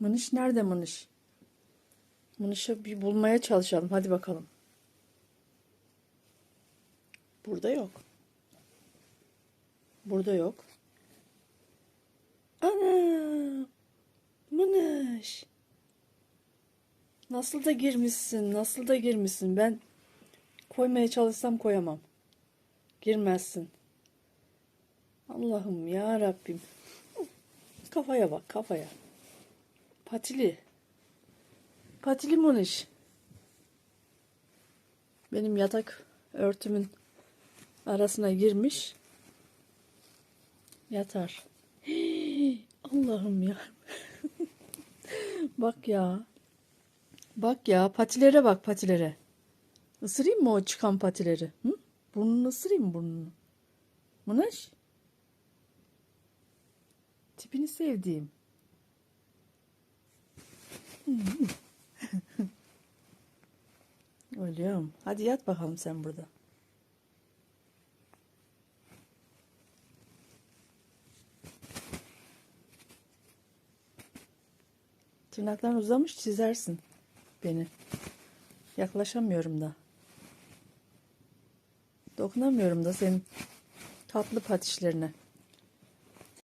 Mınış nerede Mınış? Mınış'ı bir bulmaya çalışalım. Hadi bakalım. Burada yok. Burada yok. Ana! Mınış. Nasıl da girmişsin, nasıl da girmişsin. Ben koymaya çalışsam koyamam. Girmezsin. Allah'ım ya Rabbim. Kafaya bak, kafaya. Patili. Patili Moniş. Benim yatak örtümün arasına girmiş. Yatar. Allah'ım ya. bak ya. Bak ya patilere bak patilere. Isırayım mı o çıkan patileri? Hı? Burnunu ısırayım burnunu? Mınaş? Tipini sevdiğim. Ölüyorum. Hadi yat bakalım sen burada. Tırnakların uzamış çizersin beni. Yaklaşamıyorum da. Dokunamıyorum da senin tatlı patişlerine.